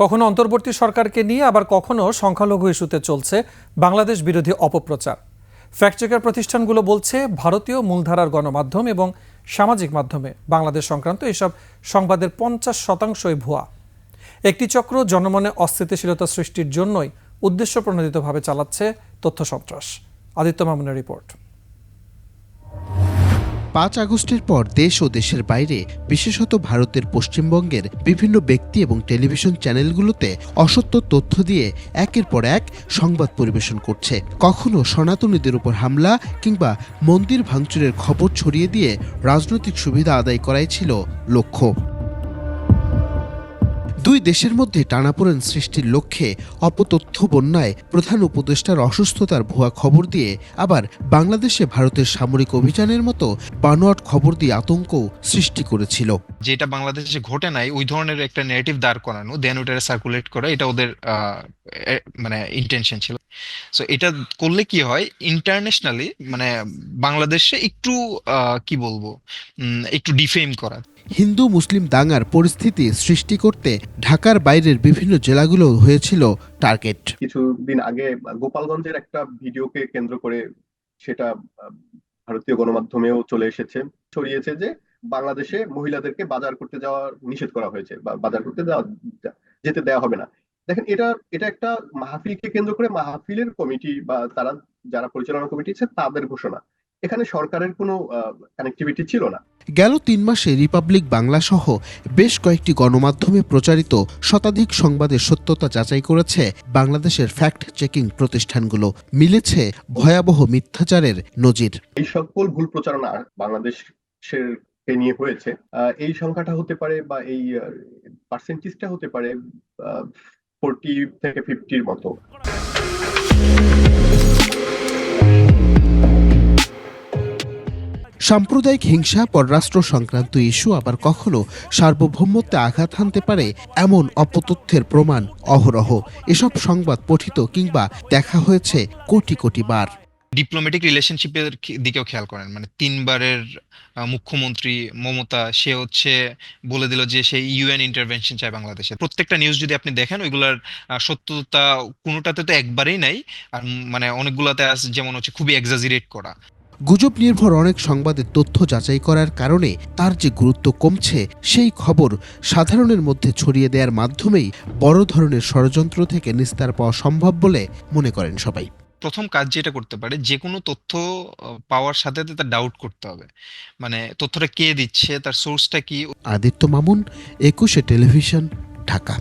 কখনো অন্তর্বর্তী সরকারকে নিয়ে, আবার কখনো সংখ্যালঘু ইস্যুতে চলছে বাংলাদেশ বিরোধী অপপ্রচার। ফ্যাক্ট চেকার প্রতিষ্ঠানগুলো বলছে, ভারতীয় মূলধারার গণমাধ্যম এবং সামাজিক মাধ্যমে বাংলাদেশ সংক্রান্ত এসব সংবাদের পঞ্চাশ শতাংশই ভুয়া। একটি চক্র জনমনে অস্থিতিশীলতা সৃষ্টির জন্যই উদ্দেশ্য প্রণোদিতভাবে চালাচ্ছে তথ্য সন্ত্রাস। আদিত্য মামুনের রিপোর্ট। পাঁচ আগস্টের পর দেশ ও দেশের বাইরে, বিশেষত ভারতের পশ্চিমবঙ্গের বিভিন্ন ব্যক্তি এবং টেলিভিশন চ্যানেলগুলোতে অসত্য তথ্য দিয়ে একের পর এক সংবাদ পরিবেশন করছে। কখনো সনাতনীদের উপর হামলা কিংবা মন্দির ভাঙচুরের খবর ছড়িয়ে দিয়ে রাজনৈতিক সুবিধা আদায় করাই ছিল লক্ষ্য। দুই দেশের মধ্যে টানাপোড়েন সৃষ্টির লক্ষ্যে অপতথ্য বন্যায় প্রধান উপদেষ্টার অসুস্থতার ভুয়া খবর দিয়ে আবার বাংলাদেশে ভারতের সামরিক অভিযানের মতো বানোয়াট খবর দিয়ে আতঙ্ক সৃষ্টি করেছিল। যেটা বাংলাদেশে ঘটে নাই, ওই ধরনের একটা নেগেটিভ দাঁড় করানো দেন ওটা সার্কুলেট করা, এটা ওদের মানে ইন্টেনশন ছিল। সো এটা করলে কি হয়? ইন্টারন্যাশনালি মানে বাংলাদেশে একটু আহ, কি বলব? একটু ডিফেম করা। হিন্দু মুসলিম দাঙ্গার পরিস্থিতি সৃষ্টি করতে ঢাকার বাইরের বিভিন্ন জেলাগুলো হয়েছিল টার্গেট কিছুদিন আগে গোপালগঞ্জের একটা ভিডিওকে কেন্দ্র করে সেটা ভারতীয় গণমাধ্যমেও চলে এসেছে। ছড়িয়েছে যে বাংলাদেশে মহিলাদেরকে বাজার করতে যাওয়া নিষেধ করা হয়েছে বা বাজার করতে যাওয়া যেতে দেওয়া হবে না। দেখেন এটা এটা একটা মাহফিলকে কেন্দ্র করে মাহফিলের কমিটি বা তারা যারা পরিচালনা কমিটি আছে তাদের ঘোষণা। এখানে সরকারের কোনো কানেক্টিভিটি ছিল না। গেল তিন মাসে রিপাবলিক বাংলা সহ বেশ কয়েকটি গণমাধ্যমে প্রচারিত শতাধিক সংবাদের সত্যতা যাচাই করেছে বাংলাদেশের ফ্যাক্ট চেকিং প্রতিষ্ঠানগুলো। মিলেছে ভয়াবহ মিথ্যাচারের নজির। এই সকল ভুল প্রচারণা বাংলাদেশের কে নিয়ে হয়েছে এই সংখ্যাটা হতে পারে বা এই পার্সেন্টেজটা হতে পারে ফোরটি থেকে ফিফটির মতো। সাম্প্রদায়িক হিংসা, পররাষ্ট্র সংক্রান্ত ইস্যু আবার কখনো সার্বভৌমত্বে আঘাত হানতে পারে এমন অপতথ্যের প্রমাণ অহরহ। এসব সংবাদ পঠিত কিংবা দেখা হয়েছে কোটি কোটি বার। ডিপ্লোম্যাটিক রিলেশনশিপের দিকেও খেয়াল করেন। মানে তিনবারের মুখ্যমন্ত্রী মমতা, সে হচ্ছে বলে দিল যে সে ইউএন ইন্টারভেনশন চায় বাংলাদেশে। প্রত্যেকটা নিউজ যদি আপনি দেখেন, ওইগুলার সত্যতা কোনোটাতে তো একবারেই নাই। আর মানে অনেকগুলাতে যেমন হচ্ছে খুবই এক্সাজিরেট করা। গুজব নির্ভর অনেক সংবাদের তথ্য যাচাই করার কারণে তার যে গুরুত্ব কমছে, সেই খবর সাধারণের মধ্যে ছড়িয়ে দেওয়ার মাধ্যমেই বড় ধরনের ষড়যন্ত্র থেকে নিস্তার পাওয়া সম্ভব বলে মনে করেন সবাই। প্রথম কাজ যেটা করতে পারে যে কোনো তথ্য পাওয়ার সাথে সাথে তার ডাউট করতে হবে। মানে তথ্যটা কে দিচ্ছে, তার সোর্সটা কি? আদিত্য মামুন, একুশে টেলিভিশন, ঢাকা।